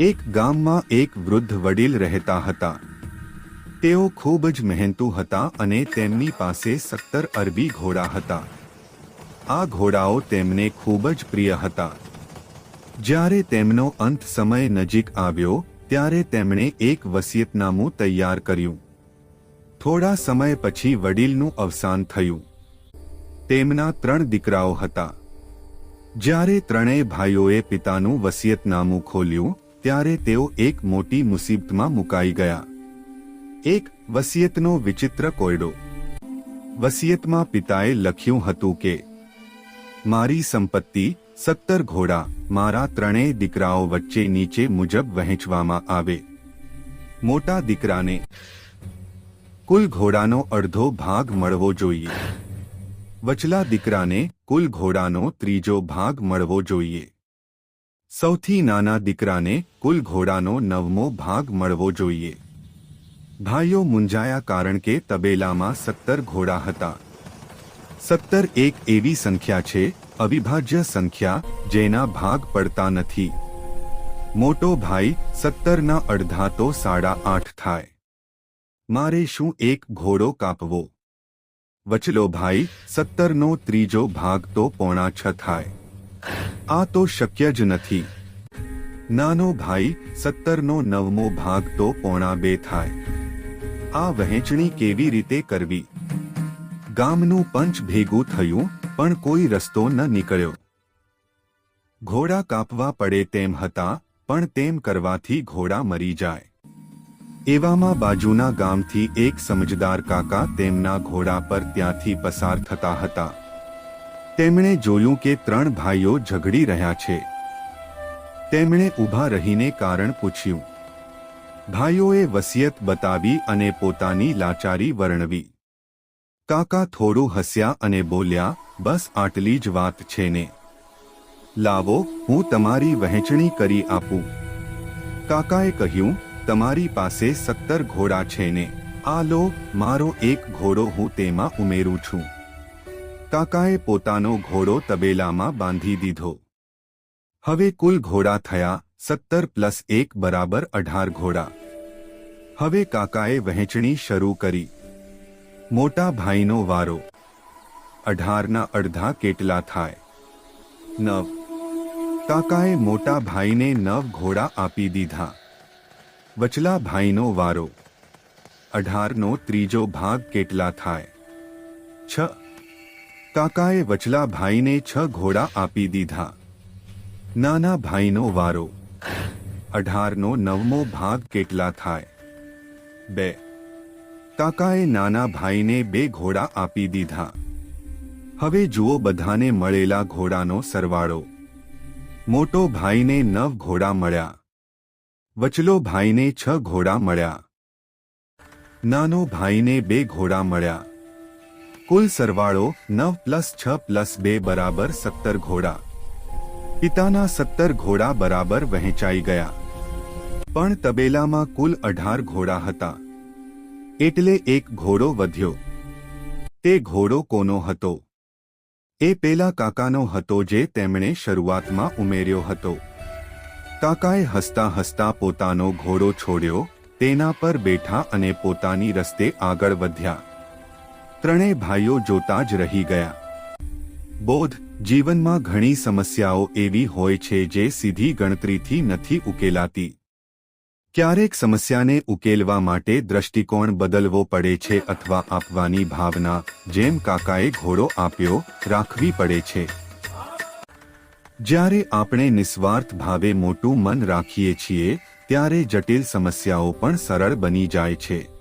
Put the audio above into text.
એક ગામમાં એક વૃદ્ધ વડીલ રહેતા હતા. તેઓ ખૂબ જ મહેનતુ હતા અને તેમની પાસે સત્તર અરબી ઘોડા હતા. આ ઘોડાઓ તેમને ખૂબ જ પ્રિય હતા. જ્યારે તેમનો અંત સમય નજીક આવ્યો, ત્યારે તેમણે એક વસિયતનામું તૈયાર કર્યું. થોડા સમય પછી વડીલનું અવસાન થયું. તેમના ત્રણ દીકરાઓ હતા. જ્યારે ત્રણેય ભાઈઓએ પિતાનું વસિયતનામું ખોલ્યું ત્યારે તેઓ એક મોટી મુસીબતમાં મુકાઈ ગયા. એક વસિયતનો વિચિત્ર કોયડો. વસિયતમાં પિતાએ લખ્યું હતું કે, મારી સંપત્તિ સત્તર ઘોડા મારા ત્રણેય દીકરાઓ વચ્ચે નીચે મુજબ વહેંચવામાં આવે. મોટા દીકરાને કુલ ઘોડાનો અડધો ભાગ મળવો જોઈએ. વચલા દીકરાને કુલ ઘોડાનો ત્રીજો ભાગ મળવો જોઈએ. સૌથી નાના દીકરાને કુલ ઘોડાનો નવમો ભાગ મળવો જોઈએ. ભાઈઓ મૂંઝાયા કારણ કે તબેલામાં સત્તર ઘોડા હતા. સત્તર એક એવી સંખ્યા છે, અવિભાજ્ય સંખ્યા, જેના ભાગ પડતા નથી. મોટો ભાઈ સત્તરના અડધા તો સાડા આઠ થાય. મારે શું એક ઘોડો કાપવો? વચલો ભાઈ, સત્તરનો ત્રીજો ભાગ તો પોણા છ થાય. આ તો શક્ય જ નથી. નાનો ભાઈ સત્તરનો નવમો ભાગ તો પોણા બે થાય. આ વહેંચણી કેવી રીતે કરવી? ગામનું પંચ ભેગું થયું, પણ કોઈ રસ્તો ન નીકળ્યો. ઘોડા કાપવા પડે તેમ હતા, પણ તેમ કરવાથી ઘોડા મરી જાય. એવામાં બાજુના ગામથી એક સમજદાર કાકા તેમના ઘોડા પર ત્યાંથી પસાર થતા હતા. તેમણે જોયું કે ત્રણ ભાઈઓ ઝઘડી રહ્યા છે. તેમણે ઊભા રહીને કારણ પૂછ્યું. ભાઈઓએ વસિયત બતાવી અને પોતાની લાચારી વર્ણવી. કાકા થોડું હસ્યા અને બોલ્યા, બસ આટલી જ વાત છે ને. લાવો, હું તમારી વહેંચણી કરી આપું. કાકાએ કહ્યું, તમારી પાસે સત્તર ઘોડા છે ને. આ લો, મારો એક ઘોડો હું તેમાં ઉમેરું છું. કાકાએ પોતાનો ઘોડો તબેલામાં બાંધી દીધો. હવે કુલ ઘોડા થયા સત્તર પ્લસ એક બરાબર અઢાર ઘોડા. હવે કાકાએ વહેંચણી શરૂ કરી. મોટા ભાઈનો વારો. અઢારના અડધા કેટલા થાય? નવ. કાકાએ મોટા ભાઈને નવ ઘોડા આપી દીધા. વચલા ભાઈનો વારો. અઢારનો ત્રીજો ભાગ કેટલા થાય? છ. કાકાએ વચલા ભાઈને છ ઘોડા આપી દીધા. નાના ભાઈનો વારો. અઢારનો નવમો ભાગ કેટલા થાય? બે. કાકાએ નાના ભાઈને બે ઘોડા આપી દીધા. હવે જુઓ બધાને મળેલા ઘોડાનો સરવાળો. મોટો ભાઈને નવ ઘોડા મળ્યા. વચલો ભાઈને છ ઘોડા મળ્યા. નાનો ભાઈને બે ઘોડા મળ્યા. કુલ સરવાળો નવ પ્લસ છ પ્લસ બે બરાબર સત્તર ઘોડા. પિતાના સત્તર ઘોડા બરાબર વહેંચાઈ ગયા. પણ તબેલામાં કુલ અઢાર ઘોડા હતા. એટલે એક ઘોડો વધ્યો. તે ઘોડો કોનો હતો? એ પેલા કાકાનો હતો જે તેમણે શરૂઆતમાં ઉમેર્યો હતો. કાકાએ હસતા હસતા પોતાનો ઘોડો છોડ્યો, તેના પર બેઠા અને પોતાની રસ્તે આગળ વધ્યા. ત્રણેય ભાઈઓ જોતા જ રહી ગયા. બોધ જીવનમાં ઘણી સમસ્યાઓ એવી હોય છે જે સીધી ગણતરીથી નથી ઉકેલાતી. ક્યારેક સમસ્યાને ઉકેલવા માટે દ્રષ્ટિકોણ બદલવો પડે છે અથવા આપવાની ભાવના, જેમ કાકાએ ઘોડો આપ્યો, રાખવી પડે છે. જ્યારે આપણે નિસ્વાર્થ ભાવે મોટું મન રાખીએ છીએ, ત્યારે જટિલ સમસ્યાઓ પણ સરળ બની જાય છે.